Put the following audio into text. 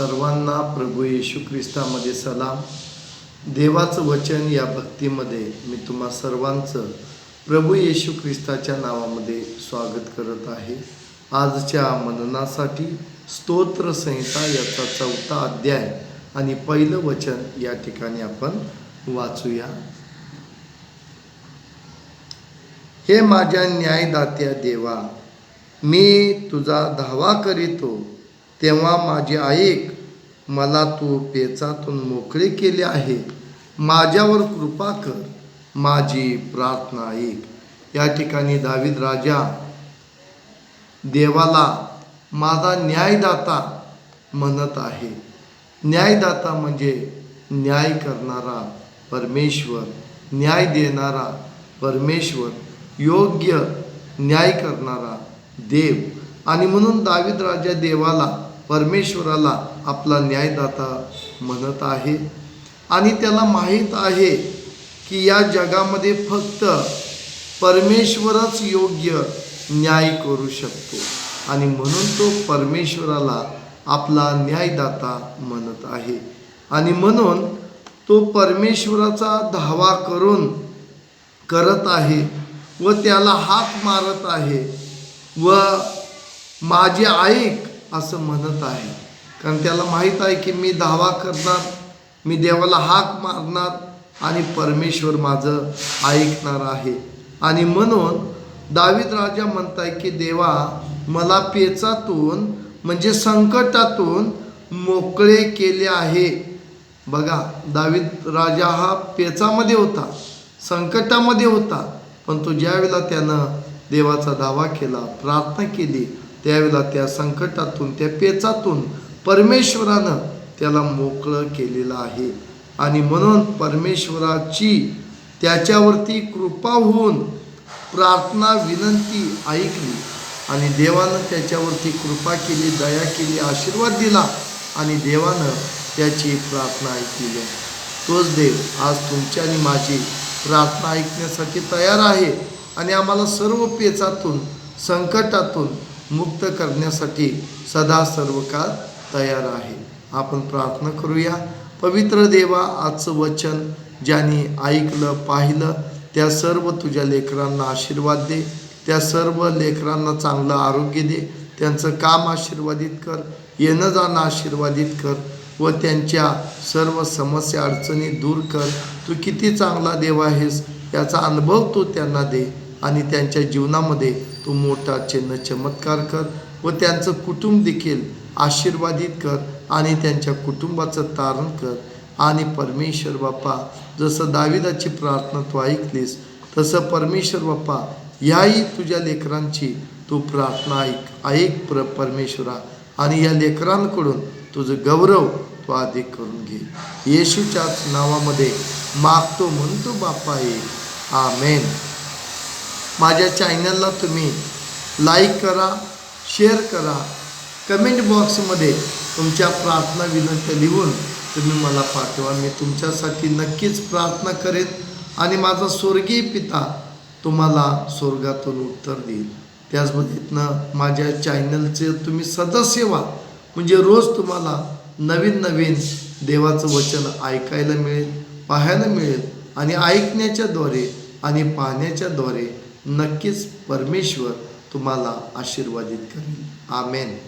सर्वांना प्रभू येशू ख्रिस्तामध्ये सलाम. देवाचं वचन या भक्तीमध्ये मी तुम्हा सर्वांचं प्रभू येशू ख्रिस्ताच्या नावामध्ये स्वागत करत आहे. आजच्या मननासाठी स्तोत्र संहिता याचा चौथा अध्याय आणि पहिलं वचन या ठिकाणी आपण वाचूया. हे माझ्या न्यायदात्या देवा मी तुझा धावा करीतो. तेव्हा माझे ऐक मला तू पेचातून मोकळे केले आहे. माझ्यावर कृपा कर. माझी प्रार्थना ऐक. या ठिकाणी दावीद राजा देवाला माझा न्यायदाता म्हणत आहे. न्यायदाता म्हणजे न्याय करणारा परमेश्वर न्याय देणारा परमेश्वर योग्य न्याय करणारा देव. आणि म्हणून दावीद राजा देवाला परमेश्वराला आपला न्यायदाता म्हणत आहे. आणि त्याला माहीत आहे की या जगामध्ये फक्त परमेश्वरच योग्य न्याय करू शकतो. आणि म्हणून तो परमेश्वराला आपला न्यायदाता म्हणत आहे. आणि म्हणून तो परमेश्वराचा धावा करून करत आहे व त्याला हाक मारत आहे. व माझे ऐक असं म्हणत आहे. कारण त्याला माहीत आहे की मी धावा करणार मी देवाला हाक मारणार आणि परमेश्वर माझं ऐकणार आहे. आणि म्हणून दावीद राजा म्हणताय की देवा मला पेचातून म्हणजे संकटातून मोकळे केले आहे. बघा दावीद राजा हा पेचामध्ये होता संकटामध्ये होता पण तो ज्यावेळेला त्यानं देवाचा दावा केला प्रार्थना केली त्यावेळेला त्या संकटातून त्या पेचातून परमेश्वरानं त्याला मोकळं केलेलं आहे. आणि म्हणून परमेश्वराची त्याच्यावरती कृपा होऊन प्रार्थना विनंती ऐकली. आणि देवानं त्याच्यावरती कृपा केली दया केली आशीर्वाद दिला आणि देवानं त्याची प्रार्थना ऐकली. तोच देव आज तुमची आणि माझी प्रार्थना ऐकण्यासाठी तयार आहे. आणि आम्हाला सर्व पेचातून संकटातून मुक्त करण्यासाठी सदा सर्व काळ तयार आहे. आपण प्रार्थना करूया. पवित्र देवा आजचं वचन ज्यांनी ऐकलं पाहिलं त्या सर्व तुझ्या लेकरांना आशीर्वाद दे. त्या सर्व लेकरांना चांगलं आरोग्य दे. त्यांचं काम आशीर्वादित कर. येणं जाणं आशीर्वादित कर. व त्यांच्या सर्व समस्या अडचणी दूर कर. तू किती चांगला देव आहेस याचा अनुभव तू त्यांना दे. आणि त्यांच्या जीवनामध्ये तू मोठा चिन्ह चमत्कार कर व त्यांचं कुटुंब देखील आशीर्वादित कर आणि त्यांच्या कुटुंबाचं तारण कर. आणि परमेश्वर बाप्पा जसं दाविदाची प्रार्थना तू ऐकलीस तसं परमेश्वर बाप्पा याही तुझ्या लेकरांची तू प्रार्थना ऐक ऐक प्र परमेश्वरा. आणि या लेकरांकडून तुझं गौरव तू अधिक करून घे. येशूच्याच नावामध्ये मागतो म्हणतो बाप्पा ये आमेन. माझ्या चॅनलला तुम्ही लाईक करा शेअर करा. कमेंट बॉक्समध्ये तुमच्या प्रार्थना विनंती लिहून तुम्ही मला पाठवा. मी तुमच्यासाठी नक्कीच प्रार्थना करेन आणि माझा स्वर्गीय पिता तुम्हाला स्वर्गातून उत्तर देईल. त्याचबरोबरीतनं माझ्या चॅनलचे तुम्ही सदस्य व्हा. म्हणजे रोज तुम्हाला नवीन नवीन देवाचं वचन ऐकायला मिळेल पाहायला मिळेल आणि ऐकण्याच्याद्वारे आणि पाहण्याच्याद्वारे नक्कीच परमेश्वर तुम्हाला आशीर्वादित करेल. आमेन.